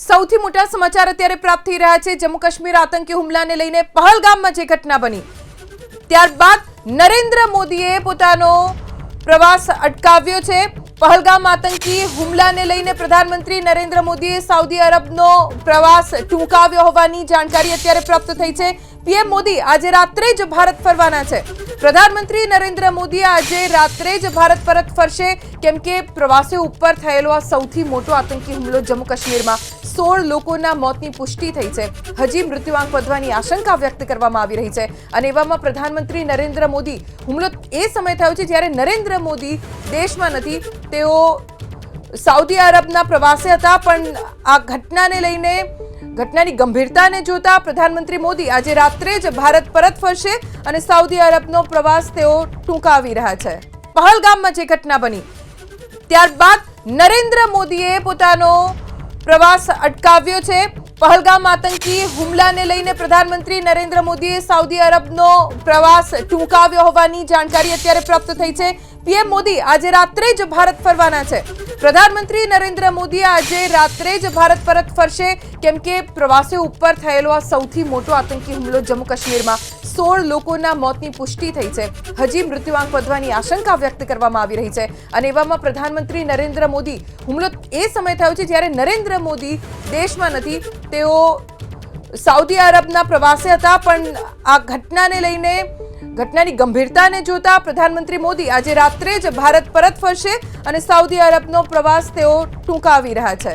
સૌથી મોટા સમાચાર અત્યારે પ્રાપ્ત થઈ રહ્યા છે. જમ્મુ કાશ્મીર આતંકી હુમલાને લઈને પહલગામમાં જે ઘટના બની, ત્યારબાદ નરેન્દ્ર મોદીએ પોતાનો પ્રવાસ અટકાવ્યો છે. પહલગામ આતંકી હુમલાને લઈને પ્રધાનમંત્રી નરેન્દ્ર મોદીએ સાઉદી અરબનો પ્રવાસ ટૂંકાવ્યો હોવાની જાણકારી અત્યારે પ્રાપ્ત થઈ છે. પીએમ મોદી આજે રાત્રે જ ભારત ફરવાના છે. પ્રધાનમંત્રી નરેન્દ્ર મોદી આજે રાત્રે જ ભારત પરત ફરશે, કેમ કે પ્રવાસીઓ ઉપર થયેલો આ સૌથી મોટો આતંકી હુમલો જમ્મુ કાશ્મીરમાં સોળ લોકોના મોતની પુષ્ટિ થઈ છે. હજી મૃત્યુઆંક વધવાની આશંકા વ્યક્ત કરવામાં આવી રહી છે અને એવામાં પ્રધાનમંત્રી નરેન્દ્ર મોદી હુમલો એ સમય થયો છે જ્યારે નરેન્દ્ર મોદી દેશમાં નથી, તેઓ સાઉદી અરબના પ્રવાસે હતા, પણ આ ઘટનાને લઈને ઘટનાની ગંભીરતાને જોતા પ્રધાનમંત્રી મોદી આજે રાત્રે જ ભારત પરત ફરશે અને સાઉદી અરબનો પ્રવાસ તેઓ ટૂંકાવી રહ્યા છે. પહલગામમાં જે ઘટના બની, ત્યારબાદ નરેન્દ્ર મોદીએ પોતાનો પ્રવાસ અટકાવ્યો છે. પહલગામ આતંકી હુમલાને લઈને પ્રધાનમંત્રી નરેન્દ્ર મોદીએ સાઉદી અરબનો પ્રવાસ ટૂંકાવ્યો હોવાની જાણકારી અત્યારે પ્રાપ્ત થઈ છે. પીએમ મોદી આજે રાત્રે જ ભારત ફરવાના છે. પ્રધાનમંત્રી નરેન્દ્ર મોદી આજે રાત્રે જ ભારત પરત ફરશે, કેમ કે પ્રવાસીઓ ઉપર થયેલો આ સૌથી મોટો આતંકી હુમલો જમ્મુ કાશ્મીરમાં. સોળ લોકોના મોતની પુષ્ટિ થઈ છે. હજી મૃત્યુઆંક વધવાની આશંકા વ્યક્ત કરવામાં આવી રહી છે અને એવામાં પ્રધાનમંત્રી નરેન્દ્ર મોદી હુમલો એ સમય થયો છે જ્યારે નરેન્દ્ર મોદી દેશમાં નથી. તેઓ સાઉદી અરબના પ્રવાસે હતા, પણ આ ઘટનાને લઈને, ઘટનાની ગંભીરતાને જોતા પ્રધાનમંત્રી મોદી આજે રાત્રે જ ભારત પરત ફરશે અને સાઉદી અરબનો પ્રવાસ તેઓ ટૂંકાવી રહ્યા છે.